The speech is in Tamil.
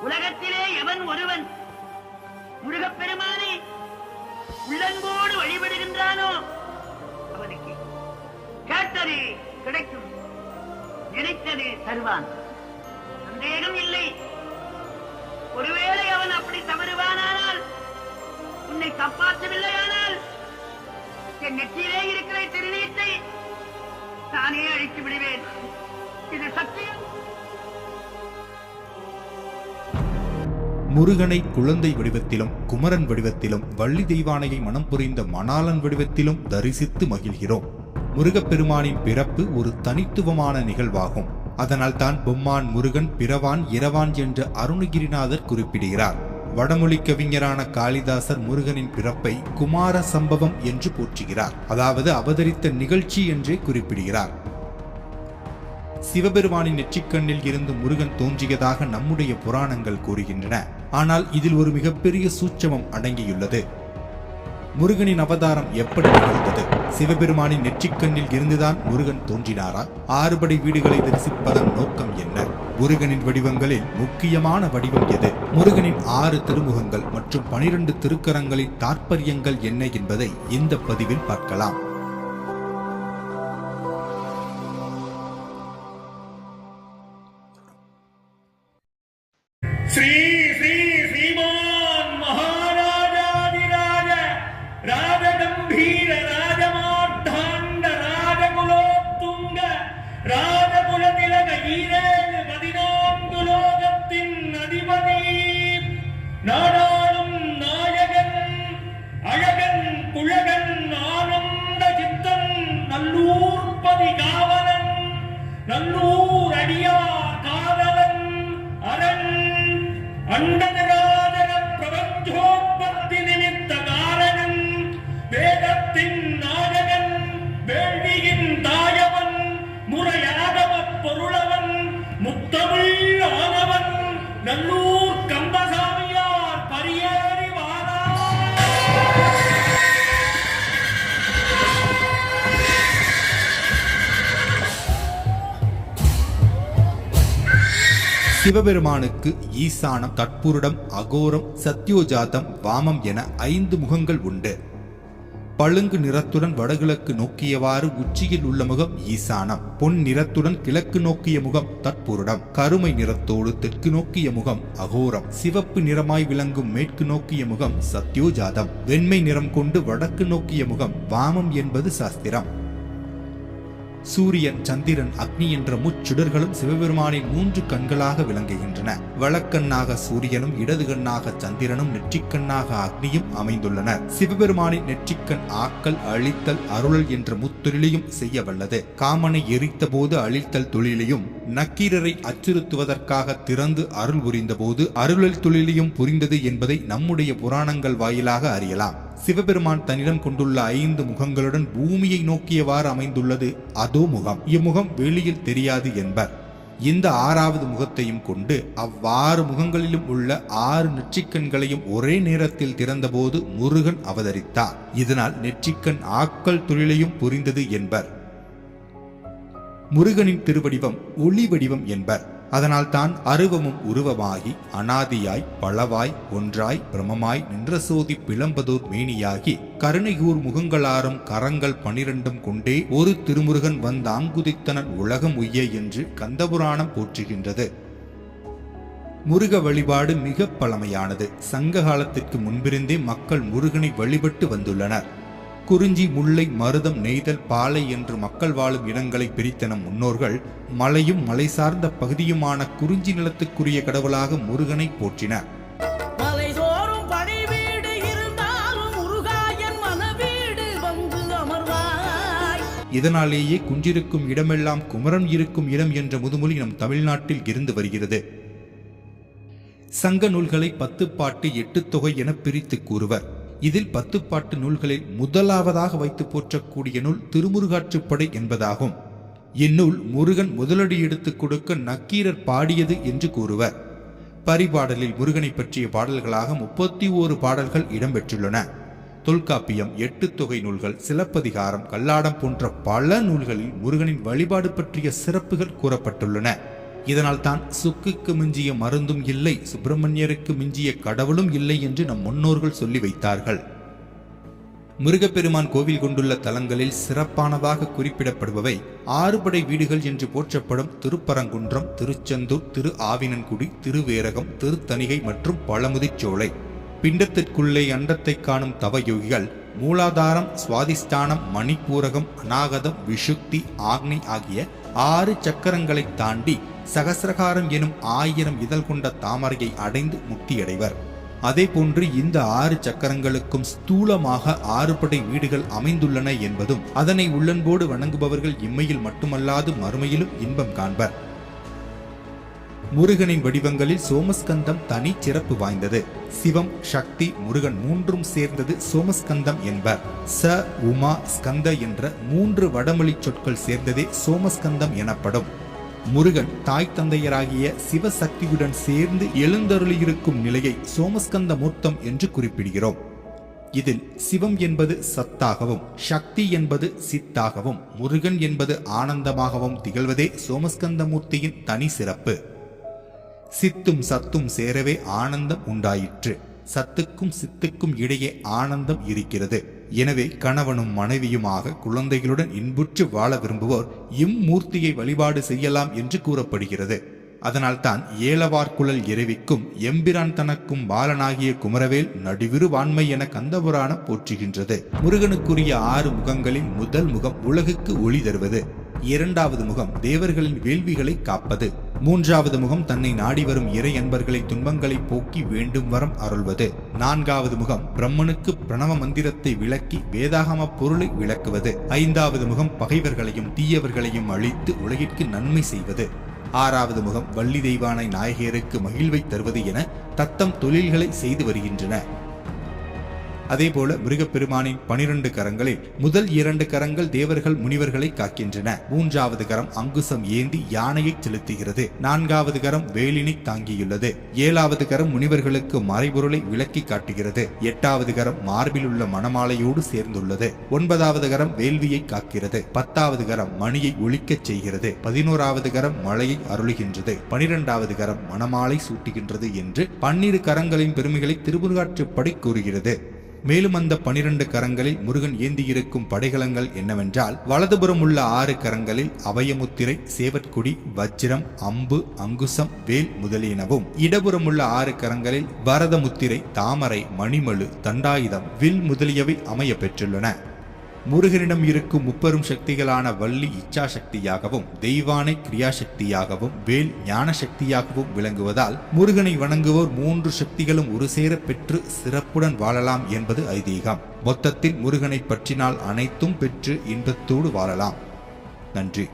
உலகத்திலே எவன் ஒருவன் முருகப்பெருமானை உள்ளன்போடு வழிபடுகின்றானோ அவனுக்கு கேட்டது கிடைக்கும். நினைத்தது தருவான். சந்தேகம் இல்லை. ஒருவேளை அவன் அப்படி தவறுவானால் உன்னை காப்பாற்றவில்லையானால் என் நெற்றியிலே இருக்கிற திருநீட்டை தானே அழித்து விடுவேன். இது சத்தியம். முருகனை குழந்தை வடிவத்திலும் குமரன் வடிவத்திலும் வள்ளி தெய்வானையை மனம் புரிந்த மணாளன் வடிவத்திலும் தரிசித்து மகிழ்கிறோம். முருகப்பெருமானின் பிறப்பு ஒரு தனித்துவமான நிகழ்வாகும். அதனால் தான் பொம்மான் முருகன் பிறவான் இரவான் என்று அருணகிரிநாதர் குறிப்பிடுகிறார். வடமொழி கவிஞரான காளிதாசர் முருகனின் பிறப்பை குமார சம்பவம் என்று போற்றுகிறார். அதாவது அவதரித்த நிகழ்ச்சி என்றே குறிப்பிடுகிறார். சிவபெருமானின் நெற்றிக்கண்ணில் இருந்து முருகன் தோன்றியதாக நம்முடைய புராணங்கள் கூறுகின்றன. ஆனால் இதில் ஒரு மிகப்பெரிய சூட்சமம் அடங்கியுள்ளது. முருகனின் அவதாரம் எப்படி நிகழ்ந்தது? சிவபெருமானின் நெற்றிக்கண்ணில் இருந்துதான் முருகன் தோன்றினாரா? ஆறுபடை வீடுகளை தரிசிப்பதன் நோக்கம் என்ன? முருகனின் வடிவங்களில் முக்கியமான வடிவம் எது? முருகனின் ஆறு திருமுகங்கள் மற்றும் பனிரெண்டு திருக்கரங்களின் தாற்பயங்கள் என்ன என்பதை இந்த பதிவில் பார்க்கலாம். அண்டதராதர சிவபெருமானுக்கு ஈசானம் தற்புருடம் அகோரம் சத்யோஜாதம் வாமம் என ஐந்து முகங்கள் உண்டு. பழுங்கு நிறத்துடன் வடகிழக்கு நோக்கியவாறு உச்சியில் உள்ள முகம் ஈசானம். பொன் நிறத்துடன் கிழக்கு நோக்கிய முகம் தற்புருடம். கருமை நிறத்தோடு தெற்கு நோக்கிய முகம் அகோரம். சிவப்பு நிறமாய் விளங்கும் மேற்கு நோக்கிய முகம் சத்யோஜாதம். வெண்மை நிறம் கொண்டு வடக்கு நோக்கிய முகம் வாமம் என்பது சாஸ்திரம். சூரியன் சந்திரன் அக்னி என்ற முச்சுடர்களும் சிவபெருமானின் மூன்று கண்களாக விளங்குகின்றன. வழக்கண்ணாக சூரியனும் இடது கண்ணாக சந்திரனும் நெற்றிக்கண்ணாக அக்னியும் அமைந்துள்ளனர் சிவபெருமானின் நெற்றிக்கண் ஆக்கல் அழித்தல் அருளல் என்ற முத்தொழிலையும் செய்ய வல்லது. காமனை எரித்த போது அழித்தல் தொழிலையும் நக்கீரரை அச்சுறுத்துவதற்காக திறந்து அருள் புரிந்தபோது அருளல் தொழிலையும் புரிந்தது என்பதை நம்முடைய புராணங்கள் வாயிலாக அறியலாம். சிவபெருமான் தன்னிடம் கொண்டுள்ள ஐந்து முகங்களுடன் பூமியை நோக்கியவாறு அமைந்துள்ளது. அதோ முகம். இம்முகம் வெளியில் தெரியாது என்பர். இந்த ஆறாவது முகத்தையும் கொண்டு அவ்வாறு முகங்களிலும் உள்ள ஆறு நெற்றிக்கண்களையும் ஒரே நேரத்தில் திறந்தபோது முருகன் அவதரித்தார். இதனால் நெற்றிக்கண் ஆக்கல் தொழிலையும் புரிந்தது என்பர். முருகனின் திருவடிவம் ஒளி வடிவம் என்பர். அதனால் தான் அருவமும் உருவமாகி அனாதியாய் பளவாய் ஒன்றாய் பிரமமாய் நின்ற சோதி பிளம்பதூர் மேனியாகி கருணையூர் முகங்களாரும் கரங்கள் பனிரெண்டும் கொண்டே ஒரு திருமுருகன் வந்தாங்குதித்தனன் உலகம் உய்ய என்று கந்தபுராணம் போற்றுகின்றது. முருக வழிபாடு மிக பழமையானது. சங்க காலத்திற்கு முன்பிருந்தே மக்கள் முருகனை வழிபட்டு வந்துள்ளனர். குறிஞ்சி முல்லை மருதம் நெய்தல் பாலை என்று மக்கள் வாழும் இடங்களை பிரித்த நம் முன்னோர்கள் மலையும் மலை சார்ந்த பகுதியுமான குறிஞ்சி நிலத்துக்குரிய கடவுளாக முருகனை போற்றினர். இதனாலேயே குன்றிருக்கும் இடமெல்லாம் குமரன் இருக்கும் இடம் என்ற முதுமொழி நம் தமிழ்நாட்டில் இருந்து வருகிறது. சங்க நூல்களை பத்து பாட்டு எட்டு தொகை என பிரித்து கூறுவர். இதில் பத்து பாட்டு நூல்களில் முதலாவதாக வைத்து போற்றக்கூடிய நூல் திருமுருகாற்றுப்படை என்பதாகும். இந்நூல் முருகன் முதலடி எடுத்துக் கொடுக்க நக்கீரர் பாடியது என்று கூறுவர். பரிபாடலில் முருகனை பற்றிய பாடல்களாக முப்பத்தி ஓரு பாடல்கள் இடம்பெற்றுள்ளன. தொல்காப்பியம் எட்டு தொகை நூல்கள் சிலப்பதிகாரம் கல்லாடம் போன்ற பல நூல்களில் முருகனின் வழிபாடு பற்றிய சிறப்புகள் கூறப்பட்டுள்ளன. இதனால் தான் சுக்குக்கு மிஞ்சிய மருந்தும் இல்லை சுப்பிரமணியருக்கு மிஞ்சிய கடவுளும் இல்லை என்று நம் முன்னோர்கள் சொல்லி வைத்தார்கள். முருகப்பெருமான் கோவில் கொண்டுள்ள தலங்களில் சிறப்பானதாக குறிப்பிடப்படுபவை ஆறுபடை வீடுகள் என்று போற்றப்படும் திருப்பரங்குன்றம் திருச்செந்தூர் திரு ஆவினன்குடி திருவேரகம் திருத்தணிகை மற்றும் பழமுதிச்சோலை பிண்டத்திற்குள்ளே அண்டத்தை காணும் தவயோகிகள் மூலாதாரம் சுவாதிஷ்டானம் மணிப்பூரகம் அநாகதம் விஷுக்தி ஆக்னி ஆகிய ஆறு சக்கரங்களை தாண்டி சகசிரகாரம் எனும் ஆயிரம் இதழ் கொண்ட தாமரையை அடைந்து முக்தியடைவர். அதே போன்று இந்த ஆறு சக்கரங்களுக்கும் ஸ்தூலமாக ஆறுபடை வீடுகள் அமைந்துள்ளன என்பதும் அதனை உள்ளன்போடு வணங்குபவர்கள் இம்மையில் மட்டுமல்லாது மறுமையிலும் இன்பம் காண்பர். முருகனின் வடிவங்களில் சோமஸ்கந்தம் தனி சிறப்பு வாய்ந்தது. சிவம் சக்தி முருகன் மூன்றும் சேர்ந்தது சோமஸ்கந்தம் என்பர். ச உமா ஸ்கந்த என்ற மூன்று வடமொழி சொற்கள் சேர்ந்ததே சோமஸ்கந்தம் எனப்படும். முருகன் தாய் தந்தையராகிய சிவசக்தியுடன் சேர்ந்து எழுந்தருளியிருக்கும் நிலையை சோமஸ்கந்த மூர்த்தம் என்று குறிப்பிடுகிறோம். இதில் சிவம் என்பது சத்தாகவும் சக்தி என்பது சித்தாகவும் முருகன் என்பது ஆனந்தமாகவும் திகழ்வதே சோமஸ்கந்த மூர்த்தியின் தனி சிறப்பு. சித்தும் சத்தும் சேரவே ஆனந்தம் உண்டாயிற்று. சத்துக்கும் சித்துக்கும் இடையே ஆனந்தம் இருக்கிறது. எனவே கணவனும் மனைவியுமாக குழந்தைகளுடன் இன்புற்று வாழ விரும்புவோர் இம்மூர்த்தியை வழிபாடு செய்யலாம் என்று கூறப்படுகிறது. அதனால்தான் ஏலவார்குழல் இறைவிக்கும் எம்பிரான் தனக்கும் பாலனாகிய குமரவேல் நடுவிருவான்மை என கந்தபுராணம் போற்றுகின்றது. முருகனுக்குரிய ஆறு முகங்களில் முதல் முகம் உலகுக்கு ஒளி தருவது. இரண்டாவது முகம் தேவர்களின் வேள்விகளை காப்பது. மூன்றாவது முகம் தன்னை நாடி வரும் இறை அன்பர்களை துன்பங்களை போக்கி வேண்டும் வரம் அருள்வது. நான்காவது முகம் பிரம்மனுக்கு பிரணவ மந்திரத்தை விளக்கி வேதாகம பொருளை விளக்குவது. ஐந்தாவது முகம் பகைவர்களையும் தீயவர்களையும் அழித்து உலகிற்கு நன்மை செய்வது. ஆறாவது முகம் வள்ளி தெய்வானை நாயகியருக்கு மகிழ்வை தருவது என தத்தம் தொழில்களை செய்து வருகின்றன. அதேபோல மிருகப்பெருமானின் பனிரெண்டு கரங்களில் முதல் இரண்டு கரங்கள் தேவர்கள் முனிவர்களை காக்கின்றன. மூன்றாவது கரம் அங்குசம் ஏந்தி யானையை செலுத்துகிறது. நான்காவது கரம் வேலினை தாங்கியுள்ளது. ஏழாவது கரம் முனிவர்களுக்கு மறைபொருளை விளக்கி காட்டுகிறது. எட்டாவது கரம் மார்பில் உள்ள மணமாலையோடு சேர்ந்துள்ளது. ஒன்பதாவது கரம் வேள்வியை காக்கிறது. பத்தாவது கரம் மணியை ஒழிக்கச் செய்கிறது. பதினோராவது கரம் மழையை அருளுகின்றது. பனிரெண்டாவது கரம் மணமாலை சூட்டுகின்றது என்று பன்னிரு கரங்களின் பெருமைகளை திருமுருகாற்றுப்படி கூறுகிறது. மேலும் அந்த பனிரெண்டு கரங்களில் முருகன் ஏந்தியிருக்கும் படைகலங்கள் என்னவென்றால் வலதுபுறம் உள்ள ஆறு கரங்களில் அவயமுத்திரை சேவற்குடி வஜ்ரம் அம்பு அங்குசம் வேல் முதலியனவும் இடபுறம் உள்ள ஆறு கரங்களில் பரதமுத்திரை தாமரை மணிமலு தண்டாயுதம் வில் முதலியவை அமைய பெற்றுள்ளன. முருகனிடம் இருக்கும் முப்பெரும் சக்திகளான வள்ளி இச்சா சக்தியாகவும் தெய்வானை கிரியாசக்தியாகவும் வேல் ஞான சக்தியாகவும் விளங்குவதால் முருகனை வணங்குவோர் மூன்று சக்திகளும் ஒரு சேர பெற்று சிறப்புடன் வாழலாம் என்பது ஐதீகம். மொத்தத்தில் முருகனை பற்றினால் அனைத்தும் பெற்று இன்பத்தோடு வாழலாம். நன்றி.